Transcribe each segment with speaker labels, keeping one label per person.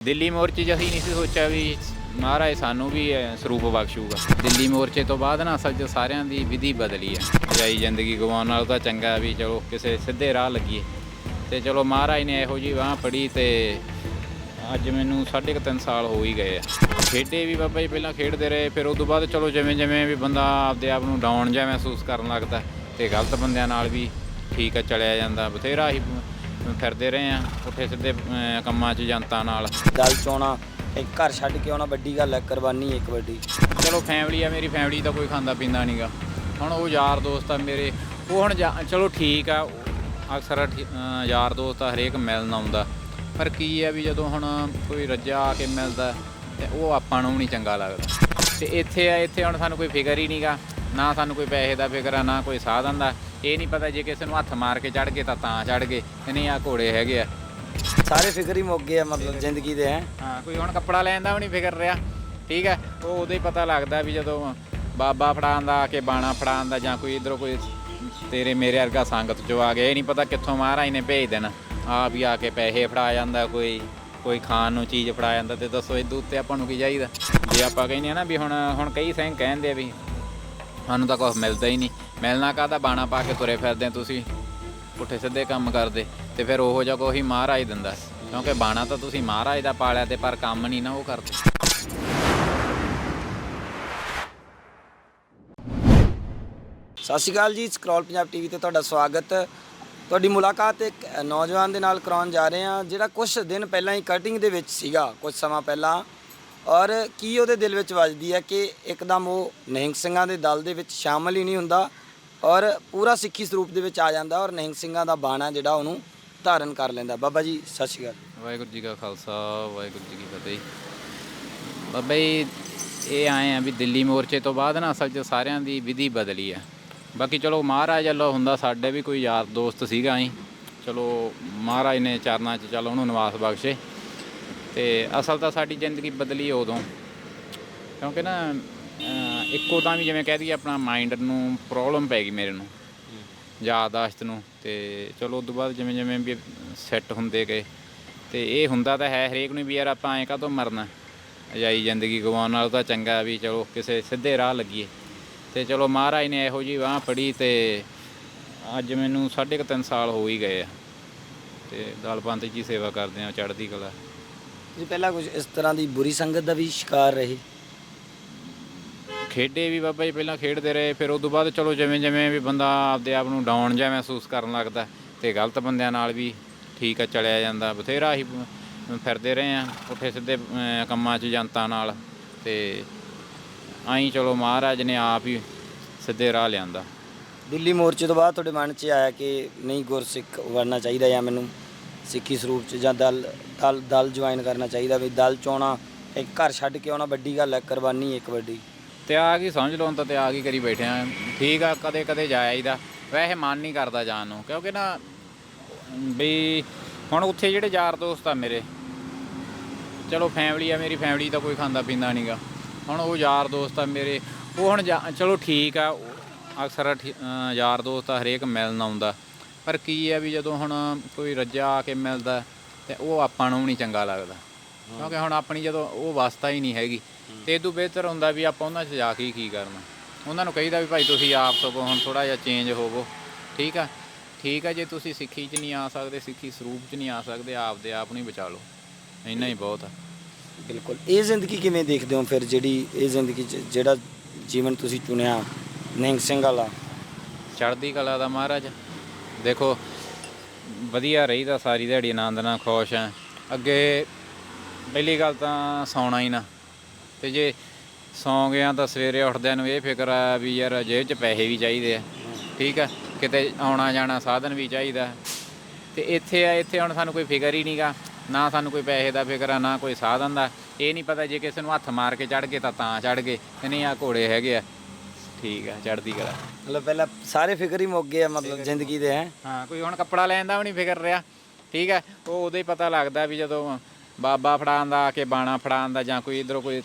Speaker 1: ਦਿੱਲੀ ਮੋਰਚੇ 'ਚ ਅਸੀਂ ਨਹੀਂ ਸੀ ਸੋਚਿਆ ਵੀ ਮਹਾਰਾਜ ਸਾਨੂੰ ਵੀ ਸਰੂਪ ਬਖਸ਼ੂਗਾ। ਦਿੱਲੀ ਮੋਰਚੇ ਤੋਂ ਬਾਅਦ ਨਾ ਅਸਲ 'ਚ ਸਾਰਿਆਂ ਦੀ ਵਿਧੀ ਬਦਲੀ ਹੈ ਜਾਈ ਜ਼ਿੰਦਗੀ ਗਵਾਉਣ ਨਾਲੋਂ ਤਾਂ ਚੰਗਾ ਵੀ ਚਲੋ ਕਿਸੇ ਸਿੱਧੇ ਰਾਹ ਲੱਗੀਏ। ਤੇ ਚਲੋ ਮਹਾਰਾਜ ਨੇ ਇਹੋ ਜੀ ਬਾਹ ਪੜੀ ਤੇ ਅੱਜ ਮੈਨੂੰ ਸਾਢੇ ਕੁ ਤਿੰਨ ਸਾਲ ਹੋ ਹੀ ਗਏ ਆ। ਖੇਡੇ ਵੀ ਬਾਬਾ ਜੀ ਪਹਿਲਾਂ ਖੇਡਦੇ ਰਹੇ, ਫਿਰ ਉਸ ਤੋਂ ਬਾਅਦ ਚਲੋ ਜਿਵੇਂ ਜਿਵੇਂ ਵੀ ਬੰਦਾ ਆਪਦੇ ਆਪ ਨੂੰ ਡਾਊਨ ਜਿਹਾ ਮਹਿਸੂਸ ਕਰਨ ਲੱਗਦਾ, ਤੇ ਗਲਤ ਬੰਦਿਆਂ ਨਾਲ ਵੀ ਠੀਕ ਆ, ਚਲਿਆ ਜਾਂਦਾ, ਬਥੇਰਾ ਹੀ ਫਿਰਦੇ ਰਹੇ ਆ ਪੁੱਠੇ ਸਿੱਧੇ ਅਹ, ਕੰਮਾਂ 'ਚ ਜਨਤਾ ਨਾਲ।
Speaker 2: ਦਲ ਚੋਣਾ ਇੱਕ ਘਰ ਛੱਡ ਕੇ ਆਉਣਾ ਵੱਡੀ ਗੱਲ ਹੈ ਕੁਰਬਾਨੀ ਇੱਕ ਵੱਡੀ।
Speaker 1: ਚਲੋ ਫੈਮਿਲੀ ਆ ਮੇਰੀ ਫੈਮਿਲੀ ਤਾਂ ਕੋਈ ਖਾਂਦਾ ਪੀਂਦਾ ਨਹੀਂਗਾ ਹੁਣ ਉਹ ਯਾਰ ਦੋਸਤ ਆ ਮੇਰੇ ਉਹ ਹੁਣ ਜਾ- ਚਲੋ ਠੀਕ ਆ ਅਕਸਰ ਠੀ- ਅਹ ਯਾਰ ਦੋਸਤ ਆ ਹਰੇਕ ਮਿਲਣ ਆਉਂਦਾ। ਪਰ ਕੀ ਆ ਵੀ ਜਦੋਂ ਹੁਣ ਕੋਈ ਰੱਜਾ ਆ ਕੇ ਮਿਲਦਾ ਤੇ ਉਹ ਆਪਾਂ ਨੂੰ ਨਹੀਂ ਚੰਗਾ ਲੱਗਦਾ। ਤੇ ਇੱਥੇ ਆ ਇੱਥੇ ਹੁਣ ਸਾਨੂੰ ਕੋਈ ਫਿਕਰ ਹੀ ਨਹੀਂਗਾ ਨਾ ਸਾਨੂੰ ਕੋਈ ਪੈਸੇ ਦਾ ਫਿਕਰ ਆ ਨਾ ਕੋਈ ਸਾਧਨ ਦਾ। ਇਹ ਨਹੀਂ ਪਤਾ ਜੇ ਕਿਸੇ ਨੂੰ ਹੱਥ ਮਾਰ ਕੇ ਚੜ ਗਏ ਤਾਂ ਤਾਂ ਚੜ ਗਏ ਨਹੀਂ ਆ ਘੋੜੇ ਹੈਗੇ ਆ।
Speaker 2: ਸਾਰੇ ਫਿਕਰ ਹੀ ਮੁੱਕ ਗਏ ਆ ਮਤਲਬ ਜ਼ਿੰਦਗੀ ਦੇ ਹੈ।
Speaker 1: ਹਾਂ ਕੋਈ ਹੁਣ ਕੱਪੜਾ ਲੈਣ ਦਾ ਵੀ ਨਹੀਂ ਫਿਕਰ ਰਿਹਾ ਠੀਕ ਹੈ ਉਹ ਉਦੋਂ ਹੀ ਪਤਾ ਲੱਗਦਾ ਵੀ ਜਦੋਂ ਬਾਬਾ ਫੜਾਉਂਦਾ ਕਿ ਬਾਣਾ ਫੜਾਉਂਦਾ ਜਾਂ ਕੋਈ ਇਧਰੋਂ ਕੋਈ ਤੇਰੇ ਮੇਰੇ ਵਰਗਾ ਸੰਗਤ ਚੋਂ ਆ ਗਿਆ ਇਹ ਨਹੀਂ ਪਤਾ ਕਿੱਥੋਂ ਮਹਾਰਾਜ ਨੇ ਭੇਜ ਦੇਣਾ। ਆ ਵੀ ਆ ਕੇ ਪੈਸੇ ਫੜਾ ਜਾਂਦਾ ਕੋਈ ਕੋਈ ਖਾਣ ਨੂੰ ਚੀਜ਼ ਫੜਾ ਜਾਂਦਾ ਤੇ ਦੱਸੋ ਇਦੋਂ ਉੱਤੇ ਆਪਾਂ ਨੂੰ ਕੀ ਚਾਹੀਦਾ? ਜੇ ਆਪਾਂ ਕਹਿੰਦੇ ਆ ਨਾ ਵੀ ਹੁਣ ਹੁਣ ਕਈ ਸਿੰਘ ਕਹਿੰਦੇ ਆ ਵੀ ਸਾਨੂੰ ਤਾਂ ਕੁਝ ਮਿਲਦਾ ਹੀ ਨਹੀਂ। ਮਿਲਣਾ ਕਾਹਦਾ? ਬਾਣਾ ਪਾ ਕੇ ਤੁਰੇ ਫਿਰਦੇ ਤੁਸੀਂ। ਪੁੱਠੇ ਸਿੱਧੇ ਕੰਮ ਕਰਦੇ। ਤੇ ਫਿਰ ਉਹੋ ਜਿਹਾ ਕੋਈ ਮਹਾਰਾਜ ਦਿੰਦਾ। ਕਿਉਂਕਿ ਬਾਣਾ ਤਾਂ ਤੁਸੀਂ ਮਹਾਰਾਜ ਦਾ ਪਾਲਿਆ ਤੇ ਪਰ ਕੰਮ ਨਹੀਂ ਨਾ ਉਹ ਕਰਦੇ।
Speaker 2: ਸਤਿ ਸ਼੍ਰੀ ਅਕਾਲ ਜੀ। ਸਕਰੋਲ ਪੰਜਾਬ ਟੀਵੀ ਤੇ ਤੁਹਾਡਾ ਸਵਾਗਤ। ਤੁਹਾਡੀ ਮੁਲਾਕਾਤ ਇੱਕ ਨੌਜਵਾਨ ਦੇ ਨਾਲ ਕਰਾਉਣ ਜਾ ਰਹੇ ਹਾਂ, ਜਿਹੜਾ ਕੁਝ ਦਿਨ ਪਹਿਲਾਂ ਹੀ ਕਟਿੰਗ ਦੇ ਵਿੱਚ ਸੀਗਾ ਕੁਝ ਸਮਾਂ ਪਹਿਲਾਂ। ਔਰ ਕੀ ਉਹਦੇ ਦਿਲ ਵਿੱਚ ਵੱਜਦੀ ਹੈ ਕਿ ਇੱਕਦਮ ਉਹ ਨਿਹੰਗ ਸਿੰਘਾਂ ਦੇ ਦਲ ਦੇ ਵਿੱਚ ਸ਼ਾਮਲ ਹੀ ਨਹੀਂ ਹੁੰਦਾ ਔਰ ਪੂਰਾ ਸਿੱਖੀ ਸਰੂਪ ਦੇ ਵਿੱਚ ਆ ਜਾਂਦਾ ਔਰ ਨਿਹੰਗ ਸਿੰਘਾਂ ਦਾ ਬਾਣਾ ਜਿਹੜਾ ਉਹਨੂੰ ਧਾਰਨ ਕਰ ਲੈਂਦਾ। ਬਾਬਾ ਜੀ, ਸਤਿ ਸ਼੍ਰੀ ਅਕਾਲ।
Speaker 1: ਵਾਹਿਗੁਰੂ ਜੀ ਕਾ ਖਾਲਸਾ, ਵਾਹਿਗੁਰੂ ਜੀ ਕੀ ਫਤਿਹ। ਬਾਬਾ ਜੀ, ਇਹ ਆਏ ਆ ਵੀ ਦਿੱਲੀ ਮੋਰਚੇ ਤੋਂ ਬਾਅਦ ਨਾ ਅਸਲ 'ਚ ਸਾਰਿਆਂ ਦੀ ਵਿਧੀ ਬਦਲੀ ਆ। ਬਾਕੀ ਚਲੋ ਮਹਾਰਾਜ ਵੱਲੋਂ ਹੁੰਦਾ ਸਾਡੇ ਵੀ ਕੋਈ ਯਾਰ ਦੋਸਤ ਸੀਗਾ ਹੀ ਚਲੋ ਮਹਾਰਾਜ ਨੇ ਚਰਨਾਂ 'ਚ ਚੱਲ ਉਹਨੂੰ ਨਿਵਾਸ ਬਖਸ਼ੇ। ਤੇ ਅਸਲ ਤਾਂ ਸਾਡੀ ਜ਼ਿੰਦਗੀ ਬਦਲੀ ਉਦੋਂ। ਕਿਉਂਕਿ ਨਾ ਇੱਕੋ ਤਾਂ ਵੀ ਜਿਵੇਂ ਕਹਿ ਦਈਏ ਆਪਣਾ ਮਾਈਂਡ ਨੂੰ ਪ੍ਰੋਬਲਮ ਪੈ ਗਈ ਮੇਰੇ ਨੂੰ, ਯਾਦਾਸ਼ਤ ਨੂੰ। ਤੇ ਚਲੋ ਉਸ ਤੋਂ ਬਾਅਦ ਜਿਵੇਂ ਜਿਵੇਂ ਵੀ ਸੈੱਟ ਹੁੰਦੇ ਗਏ, ਤੇ ਇਹ ਹੁੰਦਾ ਤਾਂ ਹੈ ਹਰੇਕ ਨੂੰ ਵੀ ਯਾਰ ਆਪਾਂ ਐਂ ਕਾਹਤੋਂ ਮਰਨਾ। ਅਜਾਈ ਜ਼ਿੰਦਗੀ ਗਵਾਉਣ ਨਾਲੋਂ ਤਾਂ ਚੰਗਾ ਵੀ ਚਲੋ ਕਿਸੇ ਸਿੱਧੇ ਰਾਹ ਲੱਗੀਏ। ਤੇ ਚਲੋ ਮਹਾਰਾਜ ਨੇ ਇਹੋ ਜੀ ਬਾਹ ਫੜੀ ਤੇ ਅੱਜ ਮੈਨੂੰ ਸਾਢੇ ਕੁ ਤਿੰਨ ਸਾਲ ਹੋ ਹੀ ਗਏ ਆ। ਤੇ ਦਲ ਪੰਥ ਜੀ ਸੇਵਾ ਕਰਦੇ ਆ ਚੜ੍ਹਦੀ ਕਲਾ।
Speaker 2: ਤੁਸੀਂ ਪਹਿਲਾਂ ਕੁਝ ਇਸ ਤਰ੍ਹਾਂ ਦੀ ਬੁਰੀ ਸੰਗਤ ਦਾ ਵੀ ਸ਼ਿਕਾਰ ਰਹੇ।
Speaker 1: ਖੇਡੇ ਵੀ ਬਾਬਾ ਜੀ ਪਹਿਲਾਂ ਖੇਡਦੇ ਰਹੇ ਫਿਰ ਉਸ ਤੋਂ ਬਾਅਦ ਚਲੋ ਜਿਵੇਂ ਜਿਵੇਂ ਵੀ ਬੰਦਾ ਆਪਦੇ ਆਪ ਨੂੰ ਡਾਊਨ ਜਿਹਾ ਮਹਿਸੂਸ ਕਰਨ ਲੱਗਦਾ ਤੇ ਗਲਤ ਬੰਦਿਆਂ ਨਾਲ ਵੀ ਠੀਕ ਆ ਚਲਿਆ ਜਾਂਦਾ ਬਥੇਰਾ ਹੀ ਫਿਰਦੇ ਰਹੇ ਆ ਪੁੱਠੇ ਸਿੱਧੇ ਕੰਮਾਂ 'ਚ ਜਨਤਾ ਨਾਲ ਤੇ ਆਈ ਚਲੋ ਮਹਾਰਾਜ ਨੇ ਆਪ ਹੀ ਸਿੱਧੇ ਰਾਹ ਲਿਆਂਦਾ।
Speaker 2: ਦਿੱਲੀ ਮੋਰਚੇ ਤੋਂ ਬਾਅਦ ਤੁਹਾਡੇ ਮਨ 'ਚ ਆਇਆ ਕਿ ਨਹੀਂ ਗੁਰਸਿੱਖ ਬਣਨਾ ਚਾਹੀਦਾ ਜਾਂ ਮੈਨੂੰ? ਸਿੱਖੀ ਸਰੂਪ 'ਚ ਜਾਂ ਦਲ ਦਲ ਦਲ ਜੁਆਇਨ ਕਰਨਾ ਚਾਹੀਦਾ ਵੀ ਦਲ 'ਚ ਆਉਣਾ ਇੱਕ ਘਰ ਛੱਡ ਕੇ ਆਉਣਾ ਵੱਡੀ ਗੱਲ ਹੈ, ਕੁਰਬਾਨੀ ਇੱਕ ਵੱਡੀ।
Speaker 1: ਤਿਆਗ ਹੀ ਸਮਝ ਲਓ ਹੁਣ ਤਾਂ ਤਿਆਗ ਹੀ ਕਰੀ ਬੈਠੇ ਆ। ਠੀਕ ਆ, ਕਦੇ ਕਦੇ ਜਾਇਦਾ। ਵੈਸੇ ਮਨ ਨਹੀਂ ਕਰਦਾ ਜਾਣ ਨੂੰ, ਕਿਉਂਕਿ ਨਾ ਵੀ ਹੁਣ ਉੱਥੇ ਜਿਹੜੇ ਯਾਰ ਦੋਸਤ ਆ ਮੇਰੇ, ਚਲੋ ਫੈਮਿਲੀ ਆ, ਮੇਰੀ ਫੈਮਿਲੀ ਤਾਂ ਕੋਈ ਖਾਂਦਾ ਪੀਂਦਾ ਨਹੀਂਗਾ ਹੁਣ ਉਹ ਯਾਰ ਦੋਸਤ ਆ ਮੇਰੇ, ਉਹ ਹੁਣ ਜਾ- ਚਲੋ ਠੀਕ ਆ ਅਕਸਰ ਠੀ- ਯਾਰ ਦੋਸਤ ਆ, ਹਰੇਕ ਮਿਲਣ ਆਉਂਦਾ। ਪਰ ਕੀ ਆ ਵੀ ਜਦੋਂ ਹੁਣ ਕੋਈ ਰੱਜਾ ਆ ਕੇ ਮਿਲਦਾ ਤੇ ਉਹ ਆਪਾਂ ਨੂੰ ਨਹੀਂ ਚੰਗਾ ਲੱਗਦਾ। ਕਿਉਂਕਿ ਹੁਣ ਆਪਣੀ ਜਦੋਂ ਉਹ ਵਸਤਾ ਹੀ ਨਹੀਂ ਹੈਗੀ ਤੇ ਇਦੋਂ ਬਿਹਤਰ ਹੁੰਦਾ ਵੀ ਆਪਾਂ ਉਹਨਾਂ 'ਚ ਜਾ ਕੇ ਹੀ ਕੀ ਕਰਨਾ। ਉਹਨਾਂ ਨੂੰ ਕਹੀਦਾ ਵੀ ਭਾਈ ਤੁਸੀਂ ਆਪ ਤੋਂ ਹੁਣ ਥੋੜਾ ਜਿਹਾ ਚੇਂਜ ਹੋਵੋ। ਠੀਕ ਆ? ਠੀਕ ਆ ਜੇ ਤੁਸੀਂ ਸਿੱਖੀ 'ਚ ਨਹੀਂ ਆ ਸਕਦੇ ਸਿੱਖੀ ਸਰੂਪ 'ਚ ਨਹੀਂ ਆ ਸਕਦੇ ਆਪਦੇ ਆਪ ਨੂੰ ਹੀ ਬਚਾ ਲਓ। ਇੰਨਾ ਹੀ ਬਹੁਤ ਆ।
Speaker 2: ਬਿਲਕੁਲ। ਇਹ ਜ਼ਿੰਦਗੀ ਕਿਵੇਂ ਦੇਖਦੇ ਹੋ ਫਿਰ ਜਿਹੜੀ ਇਹ ਜ਼ਿੰਦਗੀ 'ਚ ਜਿਹੜਾ ਜੀਵਨ ਤੁਸੀਂ ਚੁਣਿਆ ਨਿਹੰਗ ਸਿੰਘ ਵਾਲਾ?
Speaker 1: ਚੜ੍ਹਦੀ ਕਲਾ ਦਾ ਮਹਾਰਾਜ। ਦੇਖੋ, ਵਧੀਆ ਰਹੀਦਾ ਸਾਰੀ ਦਿਹਾੜੀ, ਆਨੰਦ ਨਾਲ ਖੁਸ਼ ਆ ਅੱਗੇ ਪਹਿਲੀ ਗੱਲ ਤਾਂ ਸੌਣਾ ਹੀ ਨਾ। ਤੇ ਜੇ ਸੌਂ ਗਿਆ ਤਾਂ ਸਵੇਰੇ ਉੱਠਦਿਆਂ ਨੂੰ ਇਹ ਫਿਕਰ ਆ ਵੀ ਯਾਰ ਜੇਬ 'ਚ ਪੈਸੇ ਵੀ ਚਾਹੀਦੇ ਆ। ਠੀਕ ਆ, ਕਿਤੇ ਆਉਣਾ ਜਾਣਾ ਸਾਧਨ ਵੀ ਚਾਹੀਦਾ। ਤੇ ਇੱਥੇ ਆ, ਇੱਥੇ ਹੁਣ ਸਾਨੂੰ ਕੋਈ ਫਿਕਰ ਹੀ ਨਹੀਂਗਾ। ਨਾ ਸਾਨੂੰ ਕੋਈ ਪੈਸੇ ਦਾ ਫਿਕਰ ਆ, ਨਾ ਕੋਈ ਸਾਧਨ ਦਾ। ਇਹ ਨਹੀਂ ਪਤਾ ਜੇ ਕਿਸੇ ਨੂੰ ਹੱਥ ਮਾਰ ਕੇ ਚੜ ਗਏ ਤਾਂ ਤਾਂ ਚੜ ਗਏ। ਤੇ ਨਹੀਂ ਆ ਘੋੜੇ ਹੈਗੇ ਆ। ਠੀਕ ਆ ਚੜ੍ਹਦੀ ਕਲਾ।
Speaker 2: ਮਤਲਬ ਪਹਿਲਾਂ ਸਾਰੇ ਫਿਕਰ ਹੀ ਮੁੱਕ ਗਏ ਆ ਮਤਲਬ ਜ਼ਿੰਦਗੀ ਦੇ ਹੈ?
Speaker 1: ਹਾਂ ਕੋਈ ਹੁਣ ਕੱਪੜਾ ਲੈਣ ਦਾ ਵੀ ਨਹੀਂ ਫਿਕਰ ਰਿਹਾ। ਠੀਕ ਹੈ ਉਹ ਉਦੋਂ ਹੀ ਪਤਾ ਲੱਗਦਾ ਵੀ ਜਦੋਂ ਬਾਬਾ ਫੜਾਉਂਦਾ ਕਿ ਬਾਣਾ ਫੜਾਉਂਦਾ ਜਾਂ ਕੋਈ ਇਧਰੋਂ ਕੋਈ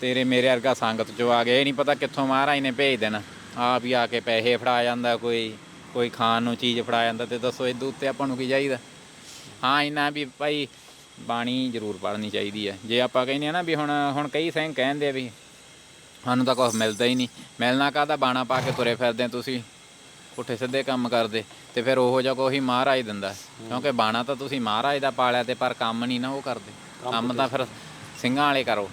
Speaker 1: ਤੇਰੇ ਮੇਰੇ ਵਰਗਾ ਸੰਗਤ ਚੋਂ ਆ ਗਿਆ ਇਹ ਨਹੀਂ ਪਤਾ ਕਿੱਥੋਂ ਮਹਾਰਾਜ ਨੇ ਭੇਜ ਦੇਣਾ। ਆਪ ਹੀ ਆ ਕੇ ਪੈਸੇ ਫੜਾ ਜਾਂਦਾ ਕੋਈ ਕੋਈ ਖਾਣ ਨੂੰ ਚੀਜ਼ ਫੜਾ ਜਾਂਦਾ ਤੇ ਦੱਸੋ ਇਦੋਂ ਉੱਤੇ ਆਪਾਂ ਨੂੰ ਕੀ ਚਾਹੀਦਾ। ਹਾਂ ਇਹਨਾਂ ਵੀ ਭਾਈ ਬਾਣੀ ਜ਼ਰੂਰ ਪੜ੍ਹਨੀ ਚਾਹੀਦੀ ਹੈ ਜੇ ਆਪਾਂ ਕਹਿੰਦੇ ਆ ਨਾ ਵੀ ਹੁਣ ਹੁਣ ਕਈ ਸਿੰਘ ਕਹਿੰਦੇ ਆ ਵੀ ਸਾਨੂੰ ਤਾਂ ਕੁਝ ਮਿਲਦਾ ਹੀ ਨਹੀਂ। ਮਿਲਣਾ ਕਾਹਦਾ? ਬਾਣਾ ਪਾ ਕੇ ਤੁਰੇ ਫਿਰਦੇ ਤੁਸੀਂ। ਪੁੱਠੇ ਸਿੱਧੇ ਕੰਮ ਕਰਦੇ। ਤੇ ਫਿਰ ਉਹੋ ਜਿਹਾ ਕੋਈ ਮਹਾਰਾਜ ਦਿੰਦਾ। ਕਿਉਂਕਿ ਬਾਣਾ ਤਾਂ ਤੁਸੀਂ ਮਹਾਰਾਜ ਦਾ ਪਾਲਿਆ ਤੇ ਪਰ ਕੰਮ ਨਹੀਂ ਨਾ ਉਹ ਕਰਦੇ। ਕੰਮ ਤਾਂ ਫਿਰ ਸਿੰਘਾਂ ਵਾਲੇ ਕਰੋ।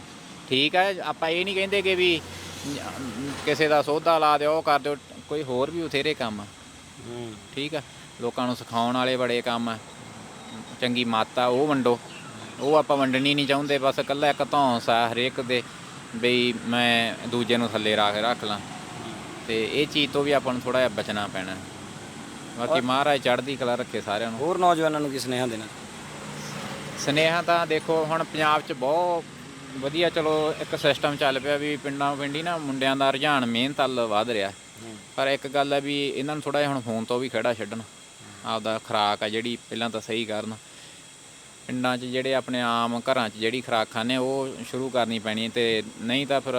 Speaker 1: ਠੀਕ ਹੈ ਆਪਾਂ ਇਹ ਨਹੀਂ ਕਹਿੰਦੇ ਕਿ ਵੀ ਕਿਸੇ ਦਾ ਸੋਧਾ ਲਾ ਦਿਓ ਉਹ ਕਰ ਦਿਓ। ਕੋਈ ਹੋਰ ਵੀ ਬਥੇਰੇ ਕੰਮ ਆ।
Speaker 2: ਹੂੰ।
Speaker 1: ਠੀਕ ਆ। ਲੋਕਾਂ ਨੂੰ ਸਿਖਾਉਣ ਵਾਲੇ ਬੜੇ ਕੰਮ ਆ। ਚੰਗੀ ਮਾਤਾ ਉਹ ਵੰਡੋ। ਉਹ ਆਪਾਂ ਵੰਡਣੀ ਨਹੀਂ ਚਾਹੁੰਦੇ। ਬਸ ਇਕੱਲਾ ਇੱਕ ਧੌਂਸ ਆ ਹਰੇਕ ਦੇ। ਬਈ ਮੈਂ ਦੂਜੇ ਨੂੰ ਥੱਲੇ ਰੱਖ ਰੱਖ ਲਾਂ। ਤੇ ਇਹ ਚੀਜ਼ ਤੋਂ ਵੀ ਆਪਾਂ ਨੂੰ ਥੋੜਾ ਜਿਹਾ ਬਚਣਾ ਪੈਣਾ। ਬਾਕੀ ਮਹਾਰਾਜ ਚੜ੍ਹਦੀ ਕਲਾ ਰੱਖੇ ਸਾਰਿਆਂ ਨੂੰ।
Speaker 2: ਹੋਰ ਨੌਜਵਾਨਾਂ ਨੂੰ ਕੀ ਸੁਨੇਹਾ ਦੇਣਾ?
Speaker 1: ਸਨੇਹਾ ਤਾਂ ਦੇਖੋ ਹੁਣ ਪੰਜਾਬ 'ਚ ਬਹੁਤ ਵਧੀਆ ਚਲੋ ਇੱਕ ਸਿਸਟਮ ਚੱਲ ਪਿਆ ਵੀ ਪਿੰਡਾਂ ਪਿੰਡੀ ਨਾ ਮੁੰਡਿਆਂ ਦਾ ਰੁਝਾਨ ਮਿਹਨਤ ਵੱਲ ਵੱਧ ਰਿਹਾ। ਪਰ ਇੱਕ ਗੱਲ ਹੈ ਵੀ ਇਹਨਾਂ ਨੂੰ ਥੋੜਾ ਜਿਹਾ ਹੁਣ ਫੋਨ ਤੋਂ ਵੀ ਖੜਾ ਛੱਡਣ। ਆਪਦਾ ਖੁਰਾਕ ਆ ਜਿਹੜੀ ਪਹਿਲਾਂ ਤਾਂ ਸਹੀ ਕਰਨ। ਪਿੰਡਾਂ 'ਚ ਜਿਹੜੇ ਆਪਣੇ ਆਮ ਘਰਾਂ 'ਚ ਜਿਹੜੀ ਖੁਰਾਕ ਖਾਂਦੇ ਉਹ ਸ਼ੁਰੂ ਕਰਨੀ ਪੈਣੀ ਤੇ ਨਹੀਂ ਤਾਂ ਫਿਰ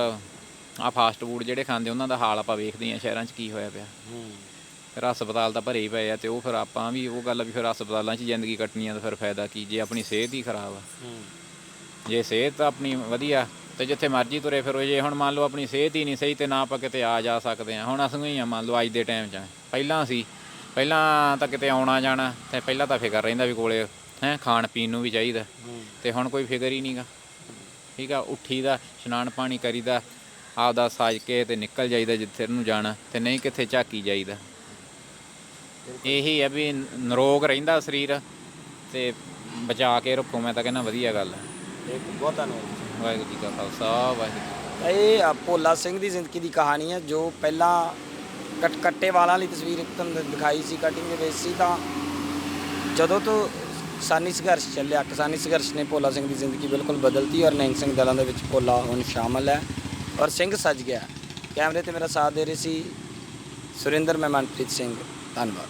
Speaker 1: ਆ ਫਾਸਟ ਫੂਡ ਜਿਹੜੇ ਖਾਂਦੇ ਉਹਨਾਂ ਦਾ ਹਾਲ ਆਪਾਂ ਵੇਖਦੇ ਆ ਸ਼ਹਿਰਾਂ 'ਚ ਕੀ ਹੋਇਆ ਪਿਆ।
Speaker 2: ਹੂੰ।
Speaker 1: ਫਿਰ ਹਸਪਤਾਲ ਤਾਂ ਭਰੇ ਹੀ ਪਏ ਆ ਤੇ ਉਹ ਫਿਰ ਆਪਾਂ ਵੀ ਉਹ ਗੱਲ ਵੀ ਫਿਰ ਹਸਪਤਾਲਾਂ 'ਚ ਜ਼ਿੰਦਗੀ ਕੱਟਣੀ ਆ ਤਾਂ ਫਿਰ ਫਾਇਦਾ ਕੀ ਜੇ ਆਪਣੀ ਸਿਹਤ ਹੀ ਖਰਾਬ ਆ।
Speaker 2: ਹੂੰ।
Speaker 1: ਜੇ ਸਿਹਤ ਆਪਣੀ ਵਧੀਆ ਤੇ ਜਿੱਥੇ ਮਰਜ਼ੀ ਤੁਰੇ ਫਿਰੋ ਜੇ ਹੁਣ ਮੰਨ ਲਓ ਆਪਣੀ ਸਿਹਤ ਹੀ ਨਹੀਂ ਸਹੀ ਤੇ ਨਾ ਆਪਾਂ ਕਿਤੇ ਆ ਜਾ ਸਕਦੇ ਆ ਹੁਣ ਅਸੀਂ ਹੀ ਆ ਮੰਨ ਲਓ ਅੱਜ ਦੇ ਟਾਈਮ 'ਚ। ਪਹਿਲਾਂ ਸੀ ਪਹਿਲਾਂ ਤਾਂ ਕਿਤੇ ਆਉਣਾ ਜਾਣਾ ਤੇ ਪਹਿਲਾਂ ਤਾਂ ਫਿਕਰ ਰਹਿੰਦਾ ਵੀ ਕੋਲੇ ਹੈ ਖਾਣ ਪੀਣ ਨੂੰ ਵੀ ਚਾਹੀਦਾ। ਤੇ ਹੁਣ ਕੋਈ ਫਿਕਰ ਹੀ ਨਹੀਂਗਾ ਠੀਕ ਆ ਉੱਠੀ ਦਾ ਇਸ਼ਨਾਨ ਪਾਣੀ ਕਰੀਦਾ ਆਪਦਾ ਸਾਜ ਕੇ ਤੇ ਨਿਕਲ ਜਾਈਦਾ ਜਿੱਥੇ ਨੂੰ ਜਾਣਾ ਤੇ ਨਹੀਂ ਕਿੱਥੇ ਝਾਕੀ ਜਾਈਦਾ। ਇਹੀ ਆ ਵੀ ਨਰੋਗ ਰਹਿੰਦਾ ਸਰੀਰ ਤੇ ਬਚਾ ਕੇ ਰੱਖੋ ਮੈਂ ਤਾਂ ਕਹਿੰਦਾ ਵਧੀਆ ਗੱਲ ਹੈ
Speaker 2: ਇੱਕ ਬਹੁਤ ਧੰਨਵਾਦ।
Speaker 1: ਵਾਹਿਗੁਰੂ ਜੀ ਕਾ ਖਾਲਸਾ ਵਾਹਿਗੁਰੂ
Speaker 2: ਇਹ ਭੋਲਾ ਸਿੰਘ ਦੀ ਜ਼ਿੰਦਗੀ ਦੀ ਕਹਾਣੀ ਹੈ ਜੋ ਪਹਿਲਾਂ ਕਟ ਕੱਟੇ ਵਾਲਾਂ ਵਾਲੀ ਤਸਵੀਰ ਇੱਕ ਤੁਹਾਨੂੰ ਦਿਖਾਈ ਸੀ ਕਟਿੰਗ ਦੇ ਵਿੱਚ ਸੀ ਤਾਂ ਜਦੋਂ ਤੋਂ ਕਿਸਾਨੀ ਸੰਘਰਸ਼ ਚੱਲਿਆ। ਕਿਸਾਨੀ ਸੰਘਰਸ਼ ਨੇ ਭੋਲਾ ਸਿੰਘ ਦੀ ਜ਼ਿੰਦਗੀ ਬਿਲਕੁਲ ਬਦਲਤੀ ਔਰ ਨਿਹੰਗ ਸਿੰਘ ਦਲਾਂ ਦੇ ਵਿੱਚ ਭੋਲਾ ਹੁਣ ਸ਼ਾਮਲ ਹੈ ਔਰ ਸਿੰਘ ਸੱਜ ਗਿਆ। ਕੈਮਰੇ ਤੇ ਮੇਰਾ ਸਾਥ ਦੇ ਰਹੇ ਸੀ ਸੁਰਿੰਦਰ ਮੈਂ ਮਨਪ੍ਰੀਤ ਸਿੰਘ। ਧੰਨਵਾਦ।